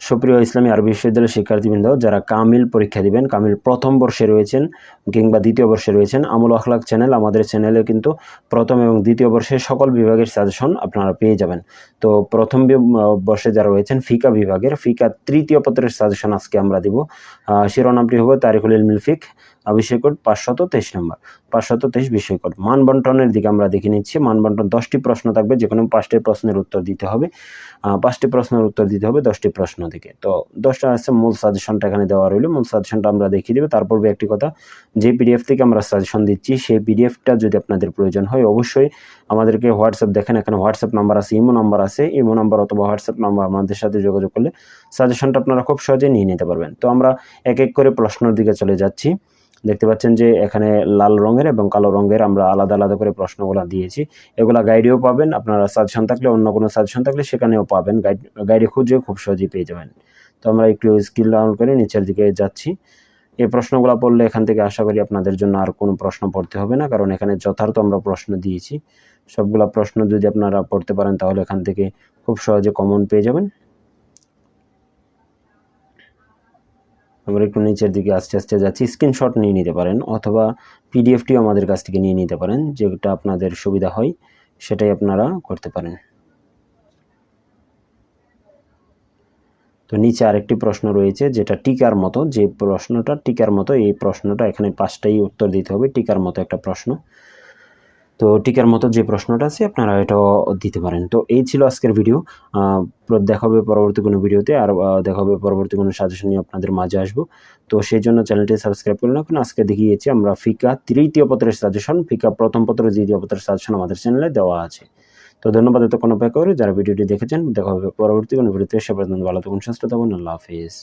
সুপ্রিয় ইসলামী আরবি বিশ্ববিদ্যালয়ের শিক্ষার্থীবৃন্দ যারা কামিল পরীক্ষা দিবেন কামিল প্রথম বর্ষে রয়েছেন কিংবা দ্বিতীয় বর্ষে রয়েছেন আমল আখলাক চ্যানেল আমাদের চ্যানেলে কিন্তু প্রথম এবং দ্বিতীয় বর্ষের সকল বিভাগের সাজেশন আপনারা পেয়ে যাবেন। তো প্রথম বর্ষে যারা রয়েছেন ফিকা বিভাগের ফিকা তৃতীয় পত্রের সাজেশন আজকে আমরা দিব। শিরোনামটি হবে তারিকুল ইলমিল ফিক আহ, বিষয় কোড পাঁচশত তেইশ নম্বর পাঁচশত তেইশ বিষয় কোড মান বন্টনের দিকে আমরা দেখে নিচ্ছি। মান বন্টন দশটি প্রশ্ন থাকবে যে কোনো পাঁচটি প্রশ্নের উত্তর দিতে হবে। পাঁচটি প্রশ্নের উত্তর দিতে হবে দশটি প্রশ্ন। থেকে। তো দশটা আছে, মূল সাজেশনটা এখানে দেওয়া রইল। মূল সাজেশনটা আমরা দেখিয়ে দেবো। তারপর একটি কথা, যে পিডিএফ থেকে আমরা সাজেশন দিচ্ছি, সেই পিডিএফটা যদি আপনাদের প্রয়োজন হয়, অবশ্যই আমাদেরকে হোয়াটসঅ্যাপ দেখেন। এখানে হোয়াটসঅ্যাপ নাম্বার আছে, ইমো নাম্বার আছে। ইমো নাম্বার অথবা হোয়াটসঅ্যাপ নাম্বার আমাদের সাথে যোগাযোগ করলে সাজেশনটা আপনারা খুব সহজে নিয়ে নিতে পারবেন। তো আমরা এক এক করে প্রশ্নের দিকে চলে যাচ্ছি। দেখতে পাচ্ছেন যে এখানে লাল রঙের এবং কালো রঙের আমরা আলাদা আলাদা করে প্রশ্নগুলো দিয়েছি। এগুলা গাইডেও পাবেন, আপনারা সাজেশন থাকলে অন্য কোনো সাজেশন থাকলে সেখানেও পাবেন। গাইড গাইডে খুঁজে খুব সহজেই পেয়ে যাবেন। তো আমরা একটু স্কিল ডাউন করে নিচের দিকে যাচ্ছি। এই প্রশ্নগুলো পড়লে এখান থেকে আশা করি আপনাদের জন্য আর কোনো প্রশ্ন পড়তে হবে না, কারণ এখানে যথার্থ আমরা প্রশ্ন দিয়েছি। সবগুলা প্রশ্ন যদি আপনারা পড়তে পারেন তাহলে এখান থেকে খুব সহজে কমন পেয়ে যাবেন। আমরা একটু নিচের দিকে আস্তে আস্তে যাচ্ছি। স্ক্রিনশট নিয়ে নিতে পারেন অথবা পিডিএফটিও আমাদের কাছ থেকে নিয়ে নিতে পারেন, যেটা আপনাদের সুবিধা হয়, সেটাই আপনারা করতে পারেন। তো নিচে আরেকটি প্রশ্ন রয়েছে, যেটা টিকার মতো, যে প্রশ্নটা টিকার মতো, এই প্রশ্নটা এখানে পাঁচটাই উত্তর দিতে হবে। টিকার মতো একটা প্রশ্ন। তো টিকার মতো যে প্রশ্নটা আছে, আপনারা এটাও দিতে পারেন। তো এই ছিল আজকের ভিডিও দেখা হবে পরবর্তী কোনো ভিডিওতে আর দেখা হবে পরবর্তী কোনো সাজেশন নিয়ে আপনাদের মাঝে আসব। তো সেই জন্য চ্যানেলটি সাবস্ক্রাইব করুন। এখন আজকে দেখিয়েছি আমরা ফিকা তৃতীয় পত্রের সাজেশন ফিকা প্রথম পত্র, দ্বিতীয় পত্রের সাজেশন আমাদের চ্যানেলে দেওয়া আছে। তো ধন্যবাদ এত কোনো অপেক্ষা করে। যারা ভিডিওটি দেখেছেন, দেখা হবে পরবর্তী কোনো ভিডিওতে সে পর্যন্ত ভালো থাকুন, সুস্থ থাকুন। আল্লাহ হাফিজ।